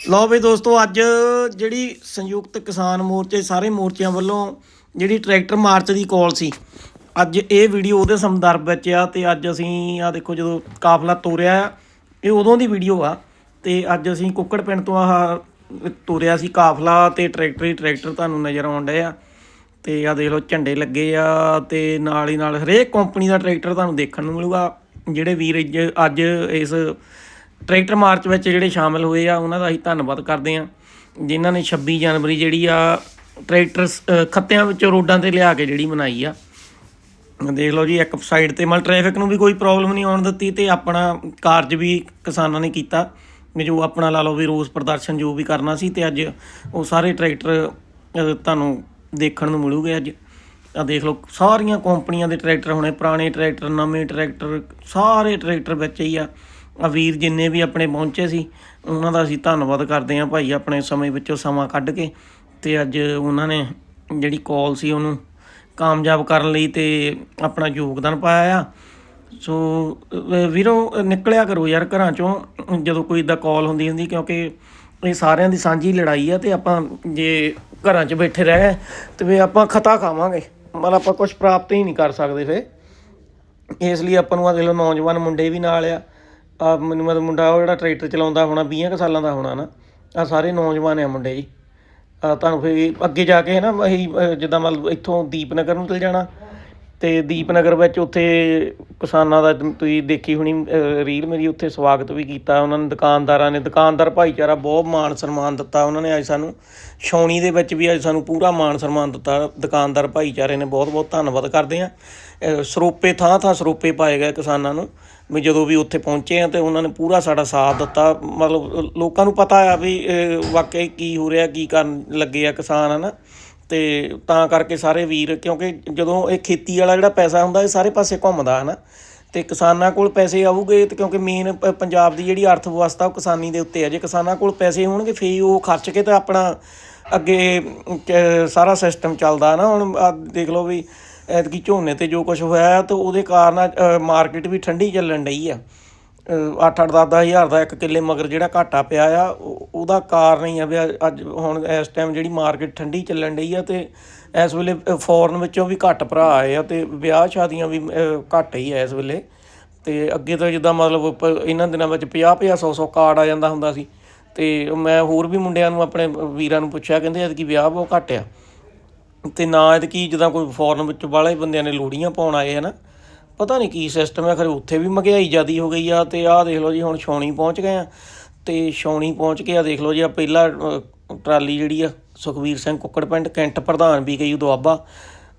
ਲਓ ਵੀ ਦੋਸਤੋ, ਅੱਜ ਜਿਹੜੀ ਸੰਯੁਕਤ ਕਿਸਾਨ ਮੋਰਚੇ, ਸਾਰੇ ਮੋਰਚਿਆਂ ਵੱਲੋਂ ਜਿਹੜੀ ਟਰੈਕਟਰ ਮਾਰਚ ਦੀ ਕਾਲ ਸੀ, ਅੱਜ ਇਹ ਵੀਡੀਓ ਉਹਦੇ ਸੰਦਰਭ ਵਿੱਚ ਆ ਤੇ ਅੱਜ ਅਸੀਂ ਆ ਦੇਖੋ ਜਦੋਂ ਕਾਫਲਾ ਤੋਰਿਆ ਆ ਇਹ ਉਦੋਂ ਦੀ ਵੀਡੀਓ ਆ ਤੇ ਅੱਜ ਅਸੀਂ ਕੁੱਕੜ ਪਿੰਡ ਤੋਂ ਆਹ ਤੋਰਿਆ ਸੀ ਕਾਫਲਾ ਤੇ ਟਰੈਕਟਰ ਹੀ ਟਰੈਕਟਰ ਤੁਹਾਨੂੰ ਨਜ਼ਰ ਆਉਣ ਡਏ ਆ। ਤੇ ਆ ਦੇਖ ਲਓ, ਝੰਡੇ ਲੱਗੇ ਆ ਤੇ ਨਾਲ ਹੀ ਨਾਲ ਹਰੇਕ ਕੰਪਨੀ ਦਾ ਟਰੈਕਟਰ ਤੁਹਾਨੂੰ ਦੇਖਣ ਨੂੰ ਮਿਲੂਗਾ, ਜਿਹੜੇ ਵੀਰ ਅੱਜ- ਅੱਜ ਇਸ ਟਰੈਕਟਰ ਮਾਰਚ ਵਿੱਚ ਜਿਹੜੇ ਸ਼ਾਮਲ ਹੋਏ ਆ, ਉਹਨਾਂ ਦਾ ਅਸੀਂ ਧੰਨਵਾਦ ਕਰਦੇ ਆ ਜਿਨ੍ਹਾਂ ਨੇ 26 ਜਨਵਰੀ ਜਿਹੜੀ ਆ, ਟਰੈਕਟਰ ਖੱਤਿਆਂ ਵਿੱਚੋਂ ਰੋਡਾਂ ਤੇ ਲਿਆ ਕੇ ਜਿਹੜੀ ਮਨਾਈ ਆ। ਦੇਖ ਲਓ ਜੀ, ਇੱਕ ਸਾਈਡ ਤੇ ਮਲ ਟ੍ਰੈਫਿਕ ਨੂੰ ਵੀ ਕੋਈ ਪ੍ਰੋਬਲਮ ਨਹੀਂ ਆਉਣ ਦਿੱਤੀ ਤੇ ਆਪਣਾ ਕਾਰਜ ਵੀ ਕਿਸਾਨਾਂ ਨੇ ਕੀਤਾ। ਵੀ ਜੋ ਆਪਣਾ ਲਾ ਲਓ ਵੀ ਰੋਸ ਪ੍ਰਦਰਸ਼ਨ ਜੋ ਵੀ ਕਰਨਾ ਸੀ ਤੇ ਅੱਜ ਉਹ ਸਾਰੇ ਟਰੈਕਟਰ ਤੁਹਾਨੂੰ ਦੇਖਣ ਨੂੰ ਮਿਲੂਗੇ ਅੱਜ। ਆ ਦੇਖ ਲਓ, ਸਾਰੀਆਂ ਕੰਪਨੀਆਂ ਦੇ ਟਰੈਕਟਰ ਹੋਣੇ, ਪੁਰਾਣੇ ਟਰੈਕਟਰ, ਨਵੇਂ ਟਰੈਕਟਰ, ਸਾਰੇ ਟਰੈਕਟਰ ਵਿੱਚ ਹੀ ਆ। ਆ ਵੀਰ ਜਿੰਨੇ ਵੀ ਆਪਣੇ ਪਹੁੰਚੇ ਸੀ, ਉਹਨਾਂ ਦਾ ਅਸੀਂ ਧੰਨਵਾਦ ਕਰਦੇ ਹਾਂ ਭਾਈ ਆਪਣੇ ਸਮੇਂ ਵਿੱਚੋਂ ਸਮਾਂ ਕੱਢ ਕੇ ਤੇ ਅੱਜ ਉਹਨਾਂ ਨੇ ਜਿਹੜੀ ਕਾਲ ਸੀ ਉਹਨੂੰ ਕਾਮਯਾਬ ਕਰਨ ਲਈ ਤੇ ਆਪਣਾ ਯੋਗਦਾਨ ਪਾਇਆ ਆ। ਸੋ, ਅਹ, ਵੀਰੋ, ਨਿਕਲਿਆ ਕਰੋ ਯਾਰ ਘਰਾਂ ਚੋਂ, ਜਦੋਂ ਕੋਈ ਇਦਾਂ ਕਾਲ ਹੁੰਦੀ ਹੁੰਦੀ, ਕਿਉਂਕਿ ਇਹ ਸਾਰਿਆਂ ਦੀ ਸਾਂਝੀ ਲੜਾਈ ਆ ਤੇ ਆਪਾਂ ਜੇ ਘਰਾਂ 'ਚ ਬੈਠੇ ਰਹਿ ਤੇ ਵੀ ਆਪਾਂ ਖਤਾ ਖਾਵਾਂਗੇ। ਮਤਲਬ ਆਪਾਂ ਕੁਝ ਪ੍ਰਾਪਤ ਹੀ ਨਹੀਂ ਕਰ ਸਕਦੇ ਫੇ ਇਸ ਲਈ ਆਪਾਂ ਨੂੰ ਆ ਦੇਖ ਲਓ, ਨੌਜਵਾਨ ਮੁੰਡੇ ਵੀ ਨਾਲ ਆ। ਆ ਮੈਨੂੰ ਮਤਲਬ ਮੁੰਡਾ ਉਹ ਜਿਹੜਾ ਟਰੈਕਟਰ ਚਲਾਉਂਦਾ ਹੋਣਾ 20 ਕੁ ਸਾਲਾਂ ਦਾ ਹੋਣਾ ਨਾ ਆ ਸਾਰੇ ਨੌਜਵਾਨ ਆ ਮੁੰਡੇ ਜੀ। ਆ ਤੁਹਾਨੂੰ ਫਿਰ ਅੱਗੇ ਜਾ ਕੇ ਹੈ ਨਾ, ਅਸੀਂ ਜਿੱਦਾਂ ਮਤਲਬ ਇੱਥੋਂ ਦੀਪਨਗਰ ਨੂੰ ਚਲ ਜਾਣਾ ਤੇ ਦੀਪਨਗਰ ਵਿੱਚ ਉੱਥੇ ਕਿਸਾਨਾਂ ਦਾ ਤੁਸੀਂ ਦੇਖੀ ਹੋਣੀ ਰੀਲ ਮੇਰੀ, ਉੱਥੇ ਸਵਾਗਤ ਵੀ ਕੀਤਾ ਉਹਨਾਂ ਨੇ, ਦੁਕਾਨਦਾਰਾਂ ਨੇ, ਦੁਕਾਨਦਾਰ ਭਾਈਚਾਰਾ ਬਹੁਤ ਮਾਣ ਸਨਮਾਨ ਦਿੱਤਾ ਉਹਨਾਂ ਨੇ ਅੱਜ ਸਾਨੂੰ। ਛਾਉਣੀ ਦੇ ਵਿੱਚ ਵੀ ਅੱਜ ਸਾਨੂੰ ਪੂਰਾ ਮਾਣ ਸਨਮਾਨ ਦਿੱਤਾ, ਦੁਕਾਨਦਾਰ ਭਾਈਚਾਰੇ ਨੇ ਬਹੁਤ ਬਹੁਤ ਧੰਨਵਾਦ ਕਰਦੇ ਆ ਸਰੋਪੇ ਥਾਂ ਥਾਂ ਸਰੋਪੇ ਪਾਏ ਗਏ ਕਿਸਾਨਾਂ ਨੂੰ। ਵੀ ਜਦੋਂ ਵੀ ਉੱਥੇ ਪਹੁੰਚੇ ਆ ਤੇ ਉਹਨਾਂ ਨੇ ਪੂਰਾ ਸਾਡਾ ਸਾਥ ਦਿੱਤਾ। ਮਤਲਬ ਲੋਕਾਂ ਨੂੰ ਪਤਾ ਆ ਵੀ ਵਾਕਈ ਕੀ ਹੋ ਰਿਹਾ, ਕੀ ਕਰਨ ਲੱਗੇ ਆ ਕਿਸਾਨ, ਹਨਾ? ਤੇ ਤਾਂ ਕਰਕੇ ਸਾਰੇ ਵੀਰ, ਕਿਉਂਕਿ ਜਦੋਂ ਇਹ ਖੇਤੀ ਵਾਲਾ ਜਿਹੜਾ ਪੈਸਾ ਹੁੰਦਾ, ਇਹ ਸਾਰੇ ਪਾਸੇ ਘੁੰਮਦਾ, ਹਨਾ? ਤੇ ਕਿਸਾਨਾਂ ਕੋਲ ਪੈਸੇ ਆਉਗੇ ਤੇ ਕਿਉਂਕਿ ਮੇਨ ਪੰਜਾਬ ਦੀ ਜਿਹੜੀ ਅਰਥ ਵਿਵਸਥਾ ਉਹ ਕਿਸਾਨੀ ਦੇ ਉੱਤੇ ਹੈ ਜੇ ਕਿਸਾਨਾਂ ਕੋਲ ਪੈਸੇ ਹੋਣਗੇ, ਫੇਰ ਉਹ ਖਰਚ ਕੇ ਤਾਂ ਆਪਣਾ ਅੱਗੇ ਸਾਰਾ ਸਿਸਟਮ ਚੱਲਦਾ ਨਾ ਹੁਣ ਦੇਖ ਲਓ ਵੀ ਐਤਕੀ ਝੋਨੇ ਤੇ ਜੋ ਕੁਝ ਹੋਇਆ ਤਾਂ ਉਹਦੇ ਕਾਰਨ ਮਾਰਕੀਟ ਵੀ ਠੰਡੀ ਚੱਲਣ ਡਈ ਆ। 8-8 10 ਹਜ਼ਾਰ ਦਾ ਇੱਕ ਕਿੱਲੇ ਮਗਰ ਜਿਹੜਾ ਘਾਟਾ ਪਿਆ ਆ, ਉਹ- ਉਹਦਾ ਕਾਰਨ ਹੀ ਆ ਵੀ ਅੱਜ- ਅੱਜ ਹੁਣ ਇਸ ਟਾਈਮ ਜਿਹੜੀ ਮਾਰਕੀਟ ਠੰਡੀ ਚੱਲਣ ਡਈ ਆ ਤੇ ਇਸ ਵੇਲੇ ਫੋਰਨ ਵਿੱਚੋਂ ਵੀ ਘੱਟ ਭਰਾ ਆਏ ਆ ਤੇ ਵਿਆਹ ਸ਼ਾਦੀਆਂ ਵੀ ਘੱਟ ਹੀ ਆ ਇਸ ਵੇਲੇ। ਤੇ ਅੱਗੇ ਤਾਂ ਜਿੱਦਾਂ ਮਤਲਬ ਪ- ਇਹਨਾਂ ਦਿਨਾਂ ਵਿੱਚ 50 50 100 100 ਕਾਰਡ ਆ ਜਾਂਦਾ ਹੁੰਦਾ ਸੀ। ਤੇ ਮੈਂ ਹੋਰ ਵੀ ਮੁੰਡਿਆਂ ਨੂੰ, ਆਪਣੇ ਵੀਰਾਂ ਨੂੰ ਪੁੱਛਿਆ, ਕਹਿੰਦੇ ਐਤਕੀ ਵਿਆਹ ਬਹੁਤ ਘੱਟ ਆ। ਤੇ ਨਾ ਐਤਕੀ ਜਿੱਦਾਂ ਕੋਈ ਫੋਰਨ ਵਿੱਚ ਬਾਹਲੇ ਬੰਦਿਆਂ ਨੇ ਲੋੜੀਆਂ ਪਾਉਣ ਆਏ ਹਨਾ ਪਤਾ ਨਹੀਂ ਕੀ ਸਿਸਟਮ ਹੈ ਖਰੇ ਉੱਥੇ ਵੀ ਮਹਿੰਗਾਈ ਜ਼ਿਆਦੀ ਹੋ ਗਈ ਆ ਤੇ ਆਹ ਦੇਖ ਲਓ ਜੀ ਹੁਣ ਛਾਉਣੀ ਪਹੁੰਚ ਗਏ ਆ। ਤੇ ਛਾਉਣੀ ਪਹੁੰਚ ਕੇ ਆ ਦੇਖ ਲਓ ਜੀ ਆ ਪਹਿਲਾ ਟਰਾਲੀ ਜਿਹੜੀ ਆ ਸੁਖਵੀਰ ਸਿੰਘ ਕੁੱਕੜ ਪਿੰਡ, ਕੈਂਟ ਪ੍ਰਧਾਨ ਵੀ ਗਈ ਦੁਆਬਾ।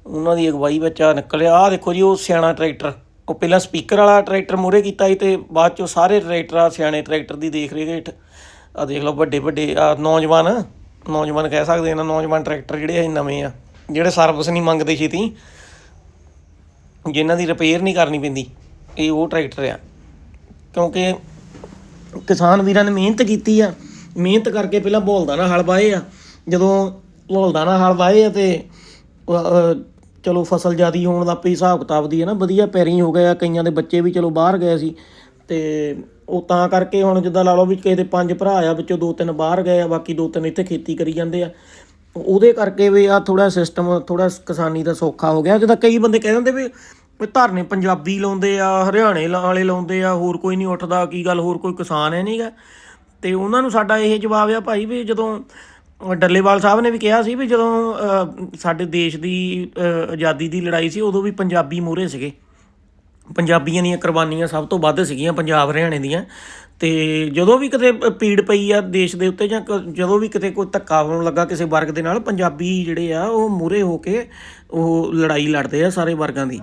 ਉਹਨਾਂ ਦੀ ਅਗਵਾਈ ਵਿੱਚ ਆ ਨਿਕਲਿਆ। ਆ ਦੇਖੋ ਜੀ ਉਹ ਸਿਆਣਾ ਟਰੈਕਟਰ, ਉਹ ਪਹਿਲਾਂ ਸਪੀਕਰ ਵਾਲਾ ਟਰੈਕਟਰ ਮੂਹਰੇ ਕੀਤਾ ਸੀ ਤੇ ਬਾਅਦ ਚੋਂ ਸਾਰੇ ਟਰੈਕਟਰ ਆ ਸਿਆਣੇ ਟਰੈਕਟਰ ਦੀ ਦੇਖ ਰੇਖ ਹੇਠ ਆ ਦੇਖ ਲਓ ਵੱਡੇ ਵੱਡੇ ਆ ਨੌਜਵਾਨ ਨੌਜਵਾਨ ਕਹਿ ਸਕਦੇ ਇਹਨਾਂ ਨੌਜਵਾਨ ਟਰੈਕਟਰ ਜਿਹੜੇ ਆ ਨਵੇਂ ਆ। ਜਿਹੜੇ ਸਰਵਿਸ ਨਹੀਂ ਮੰਗਦੇ ਛੇਤੀ, ਜਿਨ੍ਹਾਂ ਦੀ ਰਿਪੇਅਰ ਨਹੀਂ ਕਰਨੀ ਪੈਂਦੀ, ਇਹ ਉਹ ਟਰੈਕਟਰ ਆ। ਕਿਉਂਕਿ ਕਿਸਾਨ ਵੀਰਾਂ ਨੇ ਮਿਹਨਤ ਕੀਤੀ ਆ, ਮਿਹਨਤ ਕਰਕੇ ਪਹਿਲਾਂ ਬੋਲਦਾ ਨਾ ਹਲ ਵਾਏ ਆ। ਜਦੋਂ ਬੋਲਦਾ ਨਾ ਹਲ ਵਾਏ ਆ ਤੇ ਚਲੋ ਫਸਲ ਜਿਆਦੀ ਹੋਣ ਦਾ ਪਈ ਹਿਸਾਬ ਕਿਤਾਬ ਦੀ ਹੈ ਨਾ, ਵਧੀਆ ਪੈਰੀ ਹੋ ਗਿਆ, ਕਈਆਂ ਦੇ ਬੱਚੇ ਵੀ ਚਲੋ ਬਾਹਰ ਗਏ ਸੀ। ਤੇ ਉਹ ਤਾਂ ਕਰਕੇ ਹੁਣ ਜਿੱਦਾਂ ਲਾ ਲਓ ਵੀ ਕਿਸੇ ਦੇ ਪੰਜ ਭਰਾ ਆ, ਵਿੱਚੋਂ ਦੋ ਤਿੰਨ ਬਾਹਰ ਗਏ ਆ, ਬਾਕੀ ਦੋ ਤਿੰਨ ਇੱਥੇ ਖੇਤੀ ਕਰੀ ਜਾਂਦੇ ਆ। ਉਹਦੇ ਕਰਕੇ ਵੀ ਆ ਥੋੜਾ ਸਿਸਟਮ ਥੋੜਾ ਕਿਸਾਨੀ ਦਾ ਸੌਖਾ ਹੋ ਗਿਆ। ਜਿੱਦਾਂ ਕਈ ਬੰਦੇ ਕਹਿ ਦਿੰਦੇ ਵੀ ਵੀ ਧਰਨੇ ਪੰਜਾਬੀ ਲਾਉਂਦੇ ਆ, ਹਰਿਆਣੇ ਲਾ- ਵਾਲੇ ਲਾਉਂਦੇ ਆ, ਹੋਰ ਕੋਈ ਨਹੀਂ ਉੱਠਦਾ, ਕੀ ਗੱਲ, ਹੋਰ ਕੋਈ ਕਿਸਾਨ ਹੈ ਨਹੀਂਗਾ ਤੇ ਉਹਨਾਂ ਨੂੰ ਸਾਡਾ ਇਹ ਜਵਾਬ ਆ ਭਾਈ ਵੀ ਜਦੋਂ ਡੱਲੇਵਾਲ ਸਾਹਿਬ ਨੇ ਵੀ ਕਿਹਾ ਸੀ ਵੀ ਜਦੋਂ ਸਾਡੇ ਦੇਸ਼ ਦੀ ਆਜ਼ਾਦੀ ਦੀ ਲੜਾਈ ਸੀ, ਉਦੋਂ ਵੀ ਪੰਜਾਬੀ ਮੂਹਰੇ ਸੀਗੇ। ਪੰਜਾਬੀਆਂ ਦੀਆਂ ਕੁਰਬਾਨੀਆਂ ਸਭ ਤੋਂ ਵੱਧ ਸੀਗੀਆਂ ਪੰਜਾਬ ਹਰਿਆਣੇ ਦੀਆਂ। ਤੇ ਜਦੋਂ ਵੀ ਕਿਤੇ ਪ- ਪੀੜ ਪਈ ਆ ਦੇਸ਼ ਦੇ ਉੱਤੇ ਜਾਂ ਕ- ਜਦੋਂ ਵੀ ਕਿਤੇ ਕੋਈ ਧੱਕਾ ਹੋਣ ਲੱਗਾ ਕਿਸੇ ਵਰਗ ਦੇ ਨਾਲ, ਪੰਜਾਬੀ ਜਿਹੜੇ ਆ ਉਹ ਮੂਹਰੇ ਹੋ ਕੇ ਉਹ ਲੜਾਈ ਲੜਦੇ ਆ ਸਾਰੇ ਵਰਗਾਂ ਦੀ।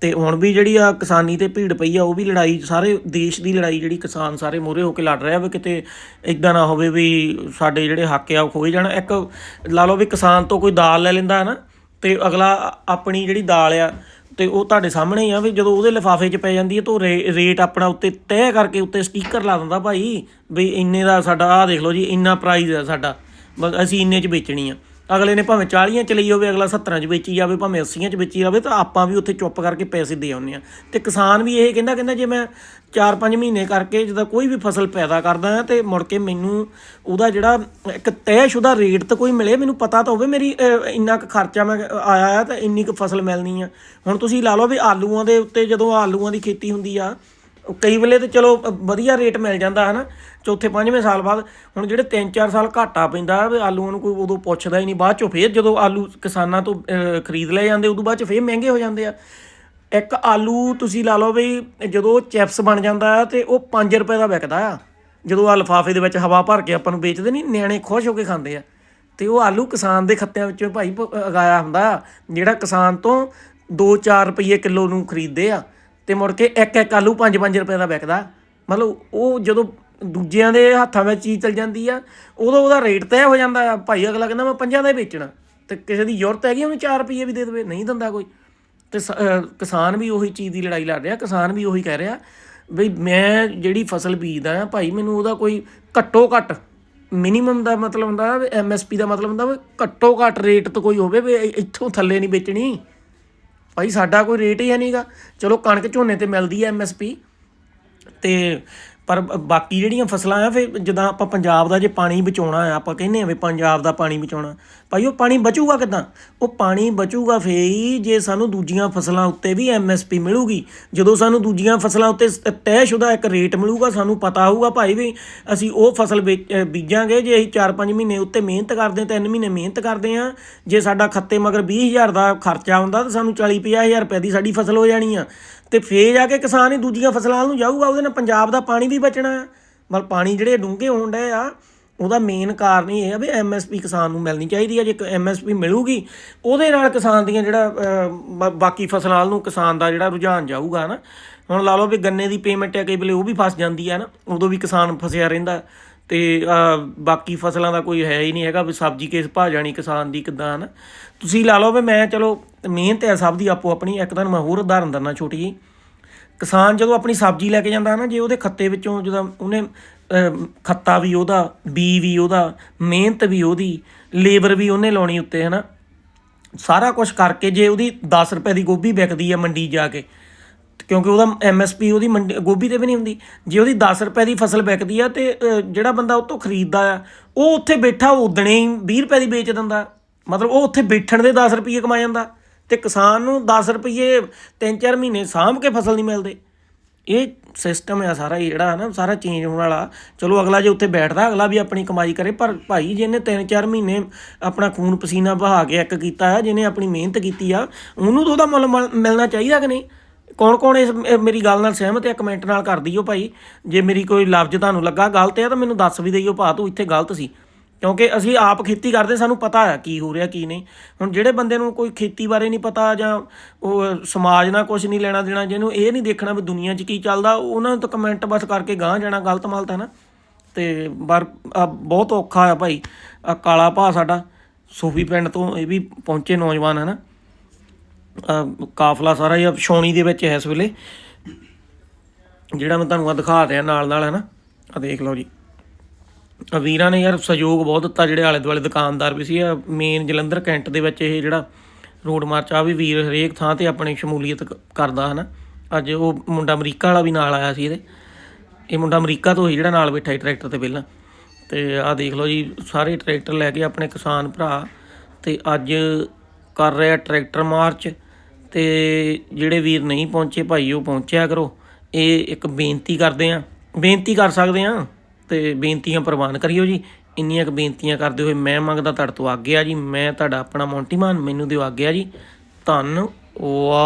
ਤੇ ਹੁਣ ਵੀ ਜਿਹੜੀ ਆ ਕਿਸਾਨੀ ਤੇ ਭੀੜ ਪਈ ਆ, ਉਹ ਵੀ ਲੜਾਈ ਸਾਰੇ ਦੇਸ਼ ਦੀ ਲੜਾਈ ਜਿਹੜੀ ਕਿਸਾਨ ਸਾਰੇ ਮੂਹਰੇ ਹੋ ਕੇ ਲੜ ਰਿਹਾ ਵੀ ਕਿਤੇ ਇਦਾਂ ਨਾ ਹੋਵੇ ਵੀ ਸਾਡੇ ਜਿਹੜੇ ਹੱਕ ਆ ਉਹ ਖੋਏ ਜਾਣ। ਇੱਕ ਲਾ ਲਓ ਵੀ ਕਿਸਾਨ ਤੋਂ ਕੋਈ ਦਾਲ ਲੈ ਲੈਂਦਾ ਹੈ ਨਾ, ਤੇ ਅਗਲਾ ਆਪਣੀ ਜਿਹੜੀ ਦਾਲ ਆ ਤੇ ਉਹ ਤੁਹਾਡੇ ਸਾਹਮਣੇ ਹੀ ਆ ਵੀ ਜਦੋਂ ਉਹਦੇ ਲਿਫਾਫੇ 'ਚ ਪੈ ਜਾਂਦੀ ਹੈ ਤਾਂ ਉਹ ਰੇ- ਰੇਟ ਆਪਣਾ ਉੱਤੇ ਤੈਅ ਕਰਕੇ ਉੱਤੇ ਸਟicker ਲਾ ਦਿੰਦਾ ਭਾਈ ਵੀ ਇੰਨੇ ਦਾ ਸਾਡਾ, ਆਹ ਦੇਖ ਲਓ ਜੀ, ਇੰਨਾ ਪ੍ਰਾਈਸ ਆ ਸਾਡਾ। ਬਸ ਅਸੀਂ ਇੰਨੇ 'ਚ ਵੇਚਣੀ ਆ। ਅਗਲੇ ਨੇ ਭਾਵੇਂ 40 ਚ ਲਈ ਹੋਵੇ ਅਗਲਾ 70 ਚ ਵੇਚੀ ਜਾਵੇ ਭਾਵੇਂ 80 ਚ ਵੇਚੀ ਜਾਵੇ ਤਾਂ ਆਪਾਂ ਵੀ ਉੱਥੇ ਚੁੱਪ ਕਰਕੇ ਪੈਸੇ ਦੇ ਆਉਂਦੇ ਆ ਤੇ ਕਿਸਾਨ ਵੀ ਇਹ ਕਹਿੰਦਾ ਕਹਿੰਦਾ ਜੇ ਮੈਂ 4-5 ਮਹੀਨੇ ਕਰਕੇ ਜਦੋਂ ਕੋਈ ਵੀ ਫਸਲ ਪੈਦਾ ਕਰਦਾ ਆ ਤੇ ਮੁੜ ਕੇ ਮੈਨੂੰ ਉਹਦਾ ਜਿਹੜਾ ਇੱਕ ਤੈਅਸ਼ੁਦਾ ਰੇਟ ਤੇ ਕੋਈ ਮਿਲੇ ਮੈਨੂੰ ਪਤਾ ਤਾਂ ਹੋਵੇ ਮੇਰੀ ਅਹ, ਇੰਨਾ ਕੁ ਖਰਚਾ ਮੈਂ ਆਇਆ ਆ ਤਾਂ ਇੰਨੀ ਕੁ ਫਸਲ ਮਿਲਣੀ ਆ। ਹੁਣ ਤੁਸੀਂ ਲਾ ਲਓ ਵੀ ਆਲੂਆਂ ਦੇ ਉੱਤੇ ਜਦੋਂ ਆਲੂਆਂ ਦੀ ਖੇਤੀ ਹੁੰਦੀ ਆ ਕਈ ਵੇਲੇ ਤੇ ਚਲੋ ਵਧੀਆ ਰੇਟ ਮਿਲ ਜਾਂਦਾ ਹਨਾ? ਚੌਥੇ ਪੰਜਵੇਂ ਸਾਲ ਬਾਅਦ ਹੁਣ ਜਿਹੜੇ 3-4 ਸਾਲ ਘਾਟਾ ਪੈਂਦਾ ਵੀ ਆਲੂਆਂ ਨੂੰ ਕੋਈ ਉਦੋਂ ਪੁੱਛਦਾ ਹੀ ਨਹੀਂ, ਬਾਅਦ ਚੋਂ ਫੇਰ ਜਦੋਂ ਆਲੂ ਕਿਸਾਨਾਂ ਤੋਂ ਖਰੀਦ ਲਏ ਜਾਂਦੇ, ਉਦੋਂ ਬਾਅਦ ਚ ਫੇਰ ਮਹਿੰਗੇ ਹੋ ਜਾਂਦੇ ਆ। ਇੱਕ ਆਲੂ ਤੁਸੀਂ ਲਾ ਲਓ ਵੀ ਜਦੋਂ ਚਿਪਸ ਬਣ ਜਾਂਦਾ ਆ ਤੇ ਉਹ 5 ਰੁਪਏ ਦਾ ਵਿਕਦਾ ਆ। ਜਦੋਂ ਆ ਲਿਫਾਫੇ ਦੇ ਵਿੱਚ ਹਵਾ ਭਰ ਕੇ ਆਪਾਂ ਨੂੰ ਵੇਚਦੇ ਨਹੀਂ, ਨਿਆਣੇ ਖੁਸ਼ ਹੋ ਕੇ ਖਾਂਦੇ ਆ। ਤੇ ਉਹ ਆਲੂ ਕਿਸਾਨ ਦੇ ਖੱਤਿਆਂ ਵਿੱਚੋਂ ਭਾਈ ਪ- ਉਗਾਇਆ ਹੁੰਦਾ ਆ, ਜਿਹੜਾ ਕਿਸਾਨ ਤੋਂ 2-4 ਰੁਪਏ ਕਿਲੋ ਨੂੰ ਖਰੀਦਦੇ ਆ। ਤੇ ਮੁੜ ਕੇ ਇੱਕ ਇੱਕ ਆਲੂ 5-5 ਰੁਪਏ ਦਾ ਵਿਕਦਾ। ਮਤਲਬ ਉਹ ਜਦੋਂ ਦੂਜਿਆਂ ਦੇ ਹੱਥਾਂ ਵਿੱਚ ਚੀਜ਼ ਚਲ ਜਾਂਦੀ ਆ, ਉਦੋਂ ਉਹਦਾ ਰੇਟ ਤੈਅ ਹੋ ਜਾਂਦਾ ਆ, ਭਾਈ ਅਗਲਾ ਕਹਿੰਦਾ ਮੈਂ ਪੰਜਾਂ ਦਾ ਹੀ ਵੇਚਣਾ, ਤੇ ਕਿਸੇ ਦੀ ਜ਼ਰੂਰਤ ਹੈਗੀ ਉਹਨੂੰ 4 ਰੁਪਏ ਵੀ ਦੇ ਦੇਵੇ, ਨਹੀਂ ਦਿੰਦਾ ਕੋਈ। ਤੇ ਕਿਸਾਨ ਵੀ ਉਹੀ ਚੀਜ਼ ਦੀ ਲੜਾਈ ਲੜ ਰਿਹਾ, ਕਿਸਾਨ ਵੀ ਉਹੀ ਕਹਿ ਰਿਹਾ ਬਈ ਮੈਂ ਜਿਹੜੀ ਫਸਲ ਬੀਜਦਾ ਆ, ਭਾਈ ਮੈਨੂੰ ਉਹਦਾ ਕੋਈ ਘੱਟੋ ਘੱਟ ਮਿਨੀਮਮ ਦਾ ਮਤਲਬ ਹੁੰਦਾ ਐਮਐਸਪੀ ਦਾ ਮਤਲਬ ਹੁੰਦਾ ਵੀ, ਘੱਟੋ ਘੱਟ ਰੇਟ ਤੋਂ ਕੋਈ ਹੋਵੇ ਵੀ ਇੱਥੋਂ ਥੱਲੇ ਨਹੀਂ ਵੇਚਣੀ। ਭਾਈ ਸਾਡਾ ਕੋਈ ਰੇਟ ਹੀ ਨਹੀਂਗਾ ਚਲੋ ਕਣਕ ਝੋਨੇ ਤੇ ਮਿਲਦੀ ਹੈ ਐਮਐਸਪੀ ਤੇ ਪਰ ਬ- ਬਾਕੀ ਜਿਹੜੀਆਂ ਫਸਲਾਂ ਆ, ਫਿਰ ਜਿੱਦਾਂ ਆਪਾਂ ਪੰਜਾਬ ਦਾ ਜੇ ਪਾਣੀ ਬਚਾਉਣਾ ਆ, ਆਪਾਂ ਕਹਿੰਦੇ ਆ ਵੀ ਪੰਜਾਬ ਦਾ ਪਾਣੀ ਬਚਾਉਣਾ। ਭਾਈ, ਉਹ ਪਾਣੀ ਬਚੂਗਾ ਕਿਦਾਂ? ਉਹ ਪਾਣੀ ਬਚੂਗਾ ਫੇਰ ਹੀ ਜੇ ਸਾਨੂੰ ਦੂਜੀਆਂ ਫਸਲਾਂ ਉੱਤੇ ਵੀ ਐਮਐਸਪੀ ਮਿਲੂਗੀ। ਜਦੋਂ ਸਾਨੂੰ ਦੂਜੀਆਂ ਫਸਲਾਂ ਉੱਤੇ ਤੈਅਸ਼ੁਦਾ ਇੱਕ ਰੇਟ ਮਿਲੂਗਾ, ਸਾਨੂੰ ਪਤਾ ਹੋਊਗਾ ਭਾਈ ਵੀ ਅਸੀਂ ਉਹ ਫਸਲ ਵੇਚ- ਬੀਜਾਂਗੇ, ਜੇ ਅਸੀਂ 4-5 ਮਹੀਨੇ ਉੱਤੇ ਮਿਹਨਤ ਕਰਦੇ ਹਾਂ 3 ਮਹੀਨੇ ਮਿਹਨਤ ਕਰਦੇ ਹਾਂ, ਜੇ ਸਾਡਾ ਖੱਤੇ ਮਗਰ 20000 ਦਾ ਖਰਚਾ ਹੁੰਦਾ ਤਾਂ ਸਾਨੂੰ 40-50000 ਰੁਪਏ ਦੀ ਸਾਡੀ ਫਸਲ ਹੋ ਜਾਣੀ ਆ। ਤੇ ਫੇਰ ਜਾ ਕੇ ਕਿਸਾਨ ਹੀ ਦੂਜੀਆਂ ਫਸਲਾਂ ਨੂੰ ਜਾਊਗਾ, ਉਹਦੇ ਨਾਲ ਪੰਜਾਬ ਦਾ ਪਾਣੀ ਵੀ ਬਚਣਾ ਆ ਮਤਲਬ ਪਾਣੀ ਜਿਹੜੇ ਡੂੰਘੇ ਹੋਣ ਡਏ ਆ, ਉਹਦਾ ਮੇਨ ਕਾਰਨ ਇਹ ਆ ਵੀ ਐਮਐਸਪੀ ਕਿਸਾਨ ਨੂੰ ਮਿਲਣੀ ਚਾਹੀਦੀ ਹੈ। ਜੇ ਐਮਐਸਪੀ ਮਿਲੂਗੀ, ਉਹਦੇ ਨਾਲ ਕਿਸਾਨ ਦੀਆਂ ਜਿਹੜਾ ਬਾਕੀ ਫਸਲਾਂ ਵੱਲ ਨੂੰ ਕਿਸਾਨ ਦਾ ਜਿਹੜਾ ਰੁਝਾਨ ਜਾਊਗਾ ਨਾ, ਹੁਣ ਲਾ ਲਓ ਵੀ ਗੰਨੇ ਦੀ ਪੇਮੈਂਟ ਹੈ ਕਈ ਵੇਲੇ ਉਹ ਵੀ ਫਸ ਜਾਂਦੀ ਹੈ ਨਾ, ਉਦੋਂ ਵੀ ਕਿਸਾਨ ਫਸਿਆ ਰਹਿੰਦਾ। ਤੇ ਬਾਕੀ ਫਸਲਾਂ ਦਾ ਕੋਈ ਹੈ ਹੀ ਨਹੀਂ ਹੈਗਾ, ਵੀ ਸਬਜ਼ੀ ਕਿਸ ਭਾਅ ਜਾਣੀ, ਕਿਸਾਨ ਦੀ ਕਿੱਦਾਂ ਨਾ ਤੁਸੀਂ ਲਾ ਲਓ ਵੀ ਮੈਂ, ਚਲੋ, ਮਿਹਨਤ ਹੈ ਸਭ ਦੀ ਆਪੋ ਆਪਣੀ, ਇੱਕ ਤੁਹਾਨੂੰ ਮੈਂ ਹੋਰ ਉਦਾਹਰਨ ਦਿੰਦਾ ਛੋਟੀ ਜਿਹੀ। ਕਿਸਾਨ ਜਦੋਂ ਆਪਣੀ ਸਬਜ਼ੀ ਲੈ ਕੇ ਜਾਂਦਾ ਨਾ ਜੇ ਉਹਦੇ ਖੱਤੇ ਵਿੱਚੋਂ ਜਦੋਂ ਉਹਨੇ ਖੱਤਾ ਵੀ ਉਹਦਾ ਬੀ ਵੀ ਉਹਦਾ, ਮਿਹਨਤ ਵੀ ਉਹਦੀ, ਲੇਬਰ ਵੀ ਉਹਨੇ ਲਾਉਣੀ ਉੱਤੇ, ਹਨਾ? ਸਾਰਾ ਕੁਝ ਕਰਕੇ ਜੇ ਉਹਦੀ 10 ਰੁਪਏ ਦੀ ਗੋਭੀ ਵਿਕਦੀ ਹੈ ਮੰਡੀ ਜਾ ਕੇ ਕਿਉਂਕਿ ਉਹਦਾ ਐਮਐਸਪੀ ਉਹਦੀ ਮੰਡੀ, ਗੋਭੀ ਤੇ ਵੀ ਨਹੀਂ ਹੁੰਦੀ। ਜੇ ਉਹਦੀ 10 ਰੁਪਏ ਦੀ ਫਸਲ ਵਿਕਦੀ ਆ ਤੇ ਜਿਹੜਾ ਬੰਦਾ ਉਹ ਤੋਂ ਖਰੀਦਦਾ ਆ, ਉਹ ਉੱਥੇ ਬੈਠਾ ਉਦਣੇ ਹੀ 20 ਰੁਪਏ ਦੀ ਵੇਚ ਦਿੰਦਾ। ਮਤਲਬ ਉਹ ਉੱਥੇ ਬੈਠਣ ਦੇ 10 ਰੁਪਏ ਕਮਾ ਜਾਂਦਾ। ਤੇ ਕਿਸਾਨ ਨੂੰ 10 ਰੁਪਏ 3-4 ਮਹੀਨੇ ਸਾਂਭ ਕੇ ਫਸਲ ਨਹੀਂ ਮਿਲਦੇ। ਇਹ ਸਿਸਟਮ ਆ ਸਾਰਾ ਜਿਹੜਾ ਹੈ ਨਾ ਸਾਰਾ ਚੇਂਜ ਹੋਣ ਵਾਲਾ। ਚਲੋ ਅਗਲਾ ਜੇ ਉੱਥੇ ਬੈਠਦਾ, ਅਗਲਾ ਵੀ ਆਪਣੀ ਕਮਾਈ ਕਰੇ, ਪਰ ਭਾਈ ਜਿਹਨੇ 3-4 ਮਹੀਨੇ ਆਪਣਾ ਖੂਨ ਪਸੀਨਾ ਬਹਾ ਕੇ ਇੱਕ ਕੀਤਾ ਆ, ਜਿਹਨੇ ਆਪਣੀ ਮਿਹਨਤ ਕੀਤੀ ਆ, ਉਹਨੂੰ ਤਾਂ ਉਹਦਾ ਮੁੱਲ ਮਿਲ- ਮਿਲਣਾ ਚਾਹੀਦਾ ਕਿ ਨਹੀਂ? ਕੌਣ ਕੌਣ ਇਸ ਮੇਰੀ ਗੱਲ ਨਾਲ ਸਹਿਮਤ ਹੈ? ਕਮੈਂਟ ਨਾਲ ਕਰ ਦਿਓ ਭਾਈ। ਜੇ ਮੇਰੀ ਕੋਈ ਲਫ਼ਜ਼ ਤੁਹਾਨੂੰ ਲੱਗਾ ਗਲਤ ਹੈ ਤਾਂ ਮੈਨੂੰ ਦੱਸ ਵੀ ਦਿਓ ਭਾ, ਤੂੰ ਇੱਥੇ ਗਲਤ ਸੀ। ਕਿਉਂਕਿ ਅਸੀਂ ਆਪ ਖੇਤੀ ਕਰਦੇ, ਸਾਨੂੰ ਪਤਾ ਆ ਕੀ ਹੋ ਰਿਹਾ, ਕੀ ਨਹੀਂ। ਹੁਣ ਜਿਹੜੇ ਬੰਦੇ ਨੂੰ ਕੋਈ ਖੇਤੀ ਬਾਰੇ ਨਹੀਂ ਪਤਾ ਜਾਂ ਉਹ ਸਮਾਜ ਨਾਲ ਕੁਝ ਨਹੀਂ ਲੈਣਾ ਦੇਣਾ, ਜਿਹਨੂੰ ਇਹ ਨਹੀਂ ਦੇਖਣਾ ਵੀ ਦੁਨੀਆ 'ਚ ਕੀ ਚੱਲਦਾ, ਉਹਨਾਂ ਨੂੰ ਤਾਂ ਕਮੈਂਟ ਬਸ ਕਰਕੇ ਗਾਂਹ ਜਾਣਾ, ਗਲਤ ਮਲਤ ਹੈ ਨਾ। ਤੇ ਪਰ ਬਹੁਤ ਔਖਾ ਆ ਭਾਈ। ਕਾਲਾ ਭਾ ਸਾਡਾ, ਸੂਫੀ ਪਿੰਡ ਤੋਂ ਇਹ ਵੀ ਪਹੁੰਚੇ ਨੌਜਵਾਨ, ਹੈ ਨਾ। ਕਾਫਲਾ ਸਾਰਾ ਹੀ ਛੌਣੀ ਦੇ ਵਿੱਚ ਹੈ ਇਸ ਵੇਲੇ। ਜਿਹੜਾ ਮੈਂ ਤੁਹਾਨੂੰ ਆ ਦਿਖਾ ਰਿਹਾ ਨਾਲ ਨਾਲ ਹੈ ਨਾ ਆ ਦੇਖ ਲਓ ਜੀ। ਵੀਰਾਂ ਨੇ ਯਾਰ ਸਹਿਯੋਗ ਬਹੁਤ ਦਿੱਤਾ ਜਿਹੜੇ ਆਲੇ ਦੁਆਲੇ ਦੁਕਾਨਦਾਰ ਵੀ ਸੀ। ਆ ਮੇਨ ਜਲੰਧਰ ਕੈਂਟ ਦੇ ਵਿੱਚ ਇਹ ਜਿਹੜਾ ਰੋਡ ਮਾਰਚ ਆ ਵੀ ਵੀਰ ਹਰੇਕ ਥਾਂ ਤੇ ਆਪਣੀ ਸ਼ਮੂਲੀਅਤ ਕ- ਕਰਦਾ, ਹਨਾ? ਅੱਜ ਉਹ ਮੁੰਡਾ ਅਮਰੀਕਾ ਵਾਲਾ ਵੀ ਨਾਲ ਆਇਆ ਸੀ ਇਹਦੇ। ਇਹ ਮੁੰਡਾ ਅਮਰੀਕਾ ਤੋਂ ਹੀ ਜਿਹੜਾ ਨਾਲ ਬੈਠਾ ਸੀ ਟਰੈਕਟਰ ਤੇ ਪਹਿਲਾਂ। ਤੇ ਆਹ ਦੇਖ ਲਓ ਜੀ, ਸਾਰੇ ਟਰੈਕਟਰ ਲੈ ਕੇ ਆਪਣੇ ਕਿਸਾਨ ਭਰਾ ਤੇ ਅੱਜ ਕਰ ਰਿਹਾ ਟਰੈਕਟਰ ਮਾਰਚ। ਤੇ ਜਿਹੜੇ ਵੀਰ ਨਹੀਂ ਪਹੁੰਚੇ ਭਾਈ, ਉਹ ਪਹੁੰਚਿਆ ਕਰੋ। ਇਹ ਇੱਕ ਬੇਨਤੀ ਕਰਦੇ ਆ। ਬੇਨਤੀ ਕਰ ਸਕਦੇ ਆ ਤੇ ਬੇਨਤੀਆਂ ਪ੍ਰਵਾਨ ਕਰਿਓ ਜੀ। ਇੰਨੀਆਂ ਕੁ ਬੇਨਤੀਆਂ ਕਰਦੇ ਹੋਏ ਮੈਂ ਮੰਗਦਾ ਤੁਹਾਡੇ ਤੋਂ ਆਗਿਆ ਜੀ। ਮੈਂ ਤੁਹਾਡਾ ਆਪਣਾ ਮੌਂਟੀ ਮੈਨੂੰ ਦਿਓ ਆਗਿਆ ਜੀ। ਧੰਨ ਵਾ